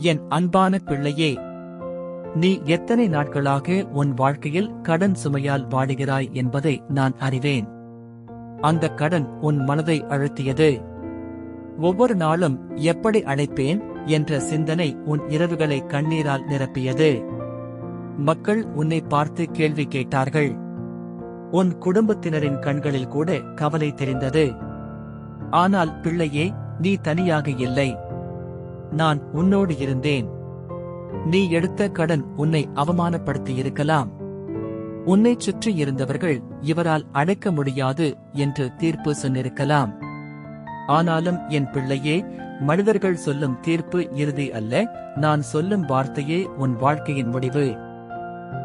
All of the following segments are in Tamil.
என் அன்பான பிள்ளையே நீ எத்தனை நாட்களாக உன் வாழ்க்கையில் கடன் சுமையால் வாடுகிறாய் என்பதை நான் அறிவேன். அந்த கடன் உன் மனதை அழுத்தியது. ஒவ்வொரு நாளும் எப்படி அழைப்பேன் என்ற சிந்தனை உன் இரவுகளை கண்ணீரால் நிரப்பியது. மக்கள் உன்னை பார்த்து கேள்வி கேட்டார்கள். உன் குடும்பத்தினரின் கண்களில் கூட கவலை தெரிந்தது. ஆனால் பிள்ளையே நீ தனியாக இல்லை. நான் உன்னோடு இருந்தேன். நீ எடுத்த கடன் உன்னை அவமானப்படுத்தியிருக்கலாம். உன்னை சுற்றி இருந்தவர்கள் இவரால் அடைக்க முடியாது என்று தீர்ப்பு சொன்னிருக்கலாம். ஆனாலும் என் பிள்ளையே மனிதர்கள் சொல்லும் தீர்ப்பு இறுதி அல்ல நான் சொல்லும் வார்த்தையே உன் வாழ்க்கையின் முடிவு.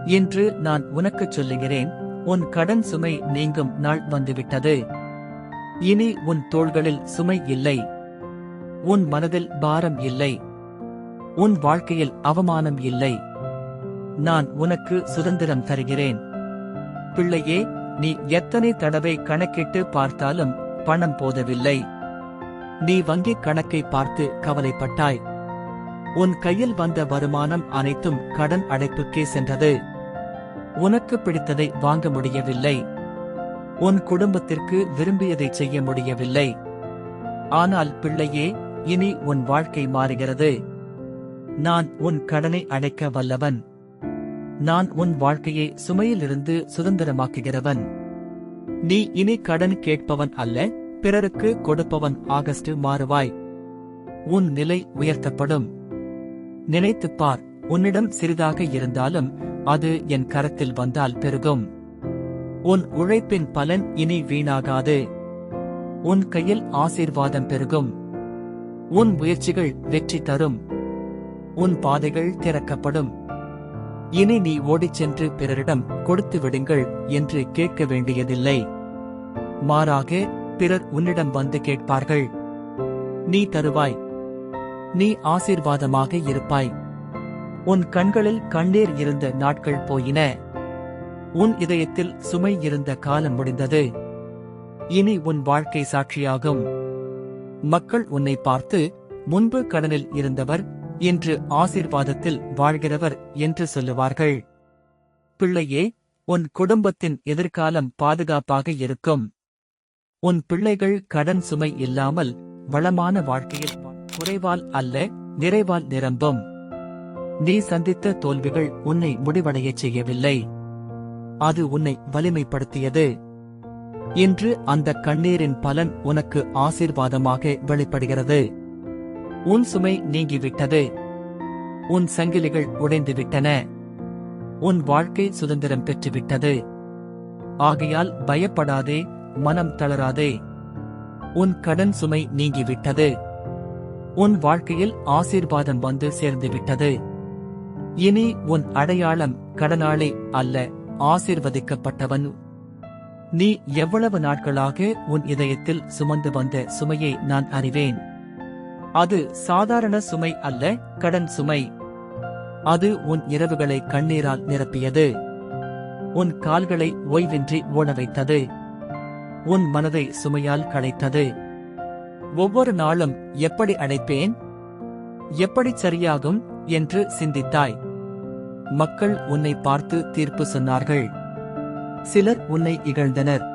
இன்று நான் உனக்குச் சொல்லுகிறேன் உன் கடன் சுமை நீங்கும் நாள் வந்துவிட்டது. இனி உன் தோள்களில் சுமை இல்லை. உன் மனதில் பாரம் இல்லை. உன் வாழ்க்கையில் அவமானம் இல்லை. நான் உனக்கு சுதந்திரம் தருகிறேன். பிள்ளையே நீ எத்தனை தடவை கணக்கிட்டு பார்த்தாலும் பணம் போதவில்லை. நீ வங்கிக் கணக்கை பார்த்து கவலைப்பட்டாய். உன் கையில் வந்த வருமானம் அனைத்தும் கடன் அடைப்புக்கே சென்றது. உனக்கு பிடித்ததை வாங்க முடியவில்லை. உன் குடும்பத்திற்கு விரும்பியதை செய்ய முடியவில்லை. ஆனால் பிள்ளையே இனி உன் வாழ்க்கை மாறுகிறது. நான் உன் கடனை அடைக்க வல்லவன். நான் உன் வாழ்க்கையை சுமையிலிருந்து சுதந்திரமாக்குகிறவன். நீ இனி கடன் கேட்பவன் அல்ல பிறருக்கு கொடுப்பவன் ஆகஸ்ட் மாறுவாய். உன் நிலை உயர்த்தப்படும். நினைத்துப் பார் உன்னிடம் சிறிதாக இருந்தாலும் அது என் கரத்தில் வந்தால் பெருகும். உன் உழைப்பின் பலன் இனி வீணாகாது. உன் கையில் ஆசீர்வாதம் பெருகும். உன் முயற்சிகள் வெற்றி தரும். உன் பாதைகள் திறக்கப்படும். இனி நீ ஓடிச் சென்று பிறரிடம் கொடுத்து விடுங்கள் என்று கேட்க வேண்டியதில்லை. மாறாக பிறர் உன்னிடம் வந்து கேட்பார்கள். நீ தருவாய். நீ ஆசீர்வாதமாக இருப்பாய். உன் கண்களில் கண்ணீர் இருந்த நாட்கள் போயின. உன் இதயத்தில் சுமை இருந்த காலம் முடிந்தது. இனி உன் வாழ்க்கை சாட்சியாகும். மக்கள் உன்னை பார்த்து முன்பு கடனில் இருந்தவர் இன்று ஆசீர்வாதத்தில் வாழ்கிறவர் என்று சொல்லுவார்கள். பிள்ளையே உன் குடும்பத்தின் எதிர்காலம் பாதுகாப்பாக இருக்கும். உன் பிள்ளைகள் கடன் சுமை இல்லாமல் வளமான வாழ்க்கையில் குறைவால் அல்ல நிறைவால் நிரம்பும். நீ சந்தித்த தோல்விகள் உன்னை முடிவடையச் செய்யவில்லை. அது உன்னை வலிமைப்படுத்தியது. இன்று அந்த கண்ணீரின் பலன் உனக்கு ஆசீர்வாதமாக வெளிப்படுகிறது. உன் சுமை நீங்கிவிட்டது. உன் சங்கிலிகள் உடைந்துவிட்டன. உன் வாழ்க்கை சுதந்திரம் பெற்றுவிட்டது. ஆகையால் பயப்படாதே மனம் தளராதே. உன் கடன் சுமை நீங்கிவிட்டது. உன் வாழ்க்கையில் ஆசீர்வாதம் வந்து சேர்ந்துவிட்டது. இனி உன் அடையாளம் கடனாளி அல்ல ஆசீர்வதிக்கப்பட்டவன் நீ எவ்வளவு நாட்களாக உன் இதயத்தில் சுமந்து வந்த சுமையை நான் அறிவேன். அது சாதாரண சுமை அல்ல கடன் சுமை. அது உன் இரவுகளை கண்ணீரால் நிரப்பியது. உன் கால்களை ஓய்வின்றி ஓட வைத்தது உன் மனதை சுமையால் களைத்தது. ஒவ்வொரு நாளும் எப்படி அழைப்பேன் எப்படி சரியாகும்? என்று சிந்தித்தாய். மக்கள் உன்னை பார்த்து தீர்ப்பு சொன்னார்கள். சிலர் உன்னை இகழ்ந்தனர்.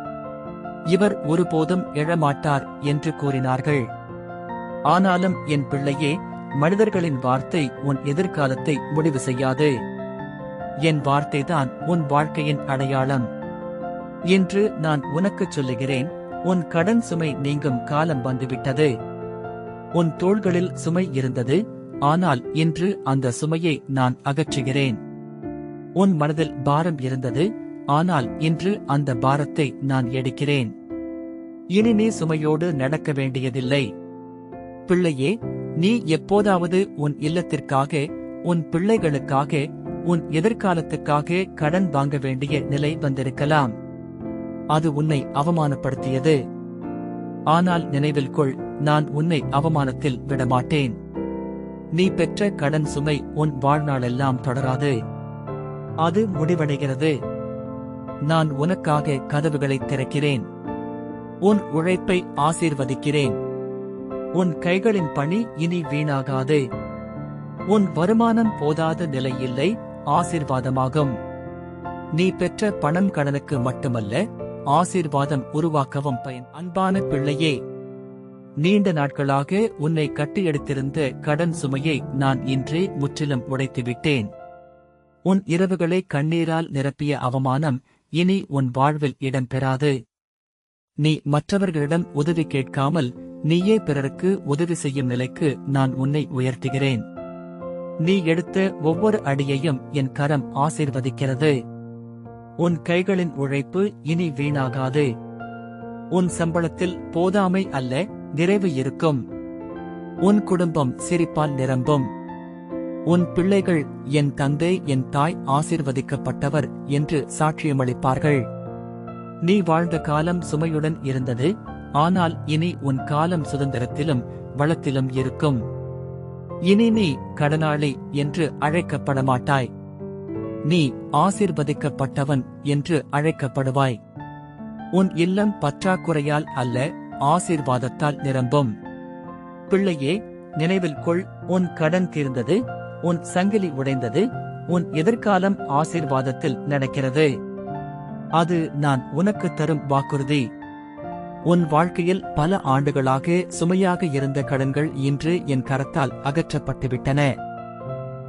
இவர் ஒருபோதும் எழமாட்டார் என்று கூறினார்கள். ஆனாலும் என் பிள்ளையே மனிதர்களின் வார்த்தை உன் எதிர்காலத்தை முடிவு செய்யாது. என் வார்த்தைதான் உன் வாழ்க்கையின் அடையாளம். என்று நான் உனக்குச் சொல்லுகிறேன் உன் கடன் சுமை நீங்கும் காலம் வந்துவிட்டது. உன் தோள்களில் சுமை இருந்தது ஆனால் இன்று அந்த சுமையை நான் அகற்றுகிறேன். உன் மனதில் பாரம் இருந்தது ஆனால் இன்று அந்த பாரத்தை நான் எடுக்கிறேன். இனி நீ சுமையோடு நடக்க வேண்டியதில்லை. பிள்ளையே நீ எப்போதாவது உன் இல்லத்திற்காக உன் பிள்ளைகளுக்காக உன் எதிர்காலத்துக்காக கடன் வாங்க வேண்டிய நிலை வந்திருக்கலாம். அது உன்னை அவமானப்படுத்தியது. ஆனால் நினைவில் கொள் நான் உன்னை அவமானத்தில் விடமாட்டேன். நீ பெற்ற கடன் சுமை உன் வாழ்நாளெல்லாம் தொடராது. அது முடிவடைகிறது. நான் உனக்காக கதவுகளை திறக்கிறேன். உன் உழைப்பை ஆசீர்வதிக்கிறேன். உன் கைகளின் பணி இனி வீணாகாது. உன் வருமானம் போதாத நிலை இல்லை ஆசீர்வாதமாகும். நீ பெற்ற பணம் கடனுக்கு மட்டுமல்ல ஆசீர்வாதம் உருவாக்கவும் பயன். அன்பான பிள்ளையே நீண்ட நாட்களாக உன்னை கட்டியெடுத்திருந்த கடன் சுமையை நான் இன்றே முற்றிலும் உடைத்துவிட்டேன். உன் இரவுகளை கண்ணீரால் நிரப்பிய அவமானம் இனி உன் வாழ்வில் இடம்பெறாது நீ மற்றவர்களிடம் உதவி கேட்காமல் நீயே பிறருக்கு உதவி செய்யும் நிலைக்கு நான் உன்னை உயர்த்துகிறேன். நீ எடுத்த ஒவ்வொரு அடியையும் என் கரம் ஆசீர்வதிக்கிறது. உன் கைகளின் உழைப்பு இனி வீணாகாது. உன் சம்பளத்தில் போதாமை அல்ல நிறைவு இருக்கும். உன் குடும்பம் சிரிப்பால் நிரம்பும். உன் பிள்ளைகள் என் தந்தை என் தாய் ஆசிர்வதிக்கப்பட்டவர் என்று சாட்சியமளிப்பார்கள். நீ வாழ்ந்த காலம் சுமையுடன் இருந்தது ஆனால் இனி உன் காலம் சுதந்திரத்திலும் வளத்திலும் இருக்கும். இனி நீ கடனாளி என்று அழைக்கப்பட மாட்டாய் நீ ஆசிர்வதிக்கப்பட்டவன் என்று அழைக்கப்படுவாய். உன் இல்லம் பற்றாக்குறையால் அல்ல ஆசீர்வாதத்தால் நிரம்பும். பிள்ளையே நினைவில் கொள் உன் கடன் தீர்ந்தது உன் சங்கிலி உடைந்தது உன் எதிர்காலம் ஆசீர்வாதத்தில் நடக்கிறது. அது நான் உனக்கு தரும் வாக்குறுதி. உன் வாழ்க்கையில் பல ஆண்டுகளாக சுமையாக இருந்த கடன்கள் இன்று என் கரத்தால் அகற்றப்பட்டுவிட்டன.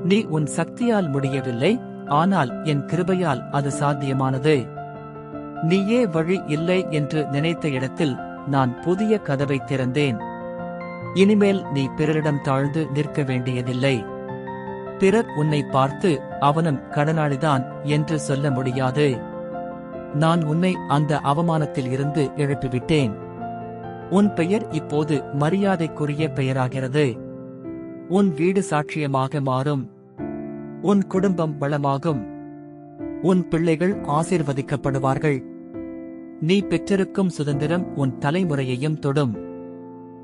நீ உன் சக்தியால் முடியவில்லை ஆனால் என் கிருபையால் அது சாத்தியமானது. நீயே வழி இல்லை என்று நினைத்த இடத்தில் நான் புதிய கதவை திறந்தேன். இனிமேல் நீ பிறரிடம் தாழ்ந்து நிற்க வேண்டியதில்லை. பிறர் உன்னை பார்த்து அவனும் கடனாளிதான் என்று சொல்ல முடியாது. நான் உன்னை அந்த அவமானத்தில் இருந்து எழுப்பிவிட்டேன். உன் பெயர் இப்போது மரியாதைக்குரிய பெயராகிறது. உன் வீடு சாட்சியமாக மாறும். உன் குடும்பம் வளமாகும். உன் பிள்ளைகள் ஆசிர்வதிக்கப்படுவார்கள். நீ பெற்றிருக்கும் சுதந்திரம் உன் தலைமுறையையும் தொடும்.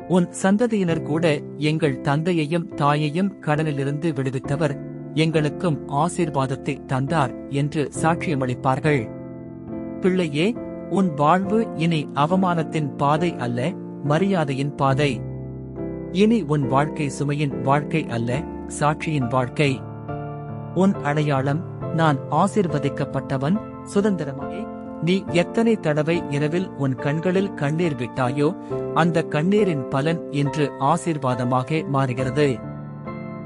உன் சந்ததியினர் கூட எங்கள் தந்தையையும் தாயையும் கடனிலிருந்து விடுவித்தவர். எங்களுக்கும் ஆசீர்வாதத்தை தந்தார் என்று சாட்சியமளிப்பார்கள். பிள்ளையே உன் வாழ்வு இனி அவமானத்தின் பாதை அல்ல மரியாதையின் பாதை. இனி உன் வாழ்க்கை சுமையின் வாழ்க்கை அல்ல சாட்சியின் வாழ்க்கை. உன் அடையாளம் நான் ஆசிர்வதிக்கப்பட்டவன் சுதந்திரமாக நீ எத்தனை தடவை இரவில் உன் கண்களில் கண்ணீர் விட்டாயோ அந்த கண்ணீரின் பலன் இன்று ஆசீர்வாதமாக மாறுகிறது.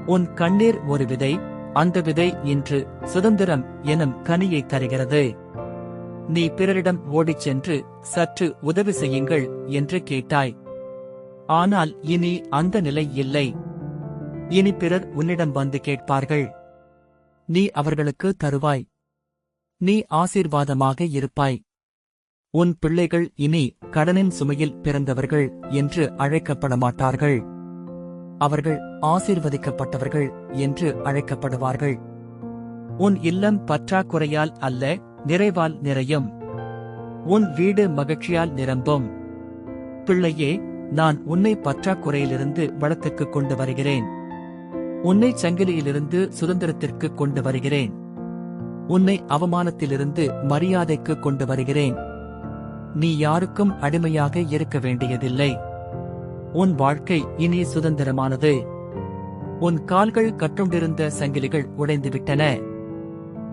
உன் கண்ணீர் ஒரு விதை அந்த விதை இன்று சுதந்திரம் எனும் கனியை தருகிறது. நீ பிறரிடம் ஓடிச் சென்று சற்று உதவி செய்யுங்கள் என்று கேட்டாய். ஆனால் இனி அந்த நிலை இல்லை. இனி பிறர் உன்னிடம் வந்து கேட்பார்கள். நீ அவர்களுக்கு தருவாய். நீ ஆசீர்வாதமாக இருப்பாய். உன் பிள்ளைகள் இனி கடனின் சுமையில் பிறந்தவர்கள் என்று அழைக்கப்பட மாட்டார்கள் அவர்கள் ஆசீர்வதிக்கப்பட்டவர்கள் என்று அழைக்கப்படுவார்கள். உன் இல்லம் பற்றாக்குறையால் அல்ல நிறைவால் நிறையும். உன் வீடு மகிழ்ச்சியால் நிரம்பும். பிள்ளையே நான் உன்னை பற்றாக்குறையிலிருந்து வளத்துக்கு கொண்டு வருகிறேன். உன்னை சங்கிலியிலிருந்து சுதந்திரத்திற்கு கொண்டு வருகிறேன். உன்னை அவமானத்திலிருந்து மரியாதைக்கு கொண்டு வருகிறேன். நீ யாருக்கும் அடிமையாக இருக்க வேண்டியதில்லை. உன் வாழ்க்கை இனி சுதந்திரமானது. உன் கால்கள் கட்டுண்டிருந்த சங்கிலிகள் உடைந்துவிட்டன.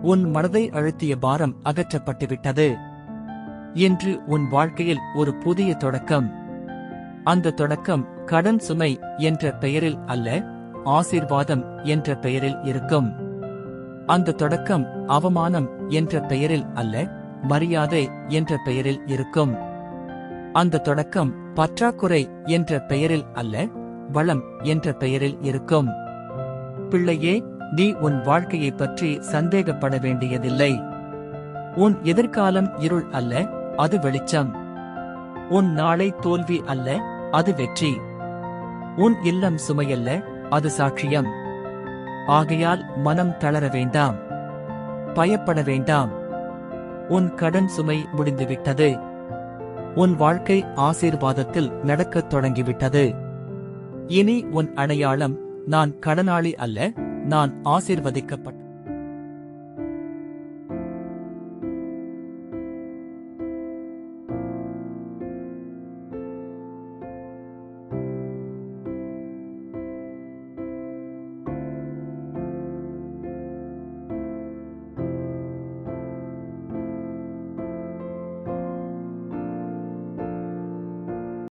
உன் மனதை அழுத்திய பாரம் அகற்றப்பட்டுவிட்டது. இன்று உன் வாழ்க்கையில் ஒரு புதிய தொடக்கம். அந்த தொடக்கம் கடன் சுமை என்ற பெயரில் அல்ல ஆசீர்வாதம் என்ற பெயரில் இருக்கும். அந்த தொடக்கம் அவமானம் என்ற பெயரில் அல்ல மரியாதை என்ற பெயரில் இருக்கும். அந்த தொடக்கம் பற்றாக்குறை என்ற பெயரில் அல்ல வளம் என்ற பெயரில் இருக்கும். பிள்ளையே நீ உன் வாழ்க்கையைப் பற்றி சந்தேகப்பட வேண்டியதில்லை. உன் எதிர்காலம் இருள் அல்ல அது வெளிச்சம். உன் நாளை தோல்வி அல்ல அது வெற்றி. உன் இல்லம் சுமையல்ல அது சாட்சியம். ஆகையால் மனம் தளர வேண்டாம். பயப்பட வேண்டாம். உன் கடன் சுமை முடிந்துவிட்டது. உன் வாழ்க்கை ஆசீர்வாதத்தில் நடக்கத் தொடங்கிவிட்டது. இனி உன் அடையாளம் நான் கடனாளி அல்ல நான் ஆசீர்வதிக்கப்பட்ட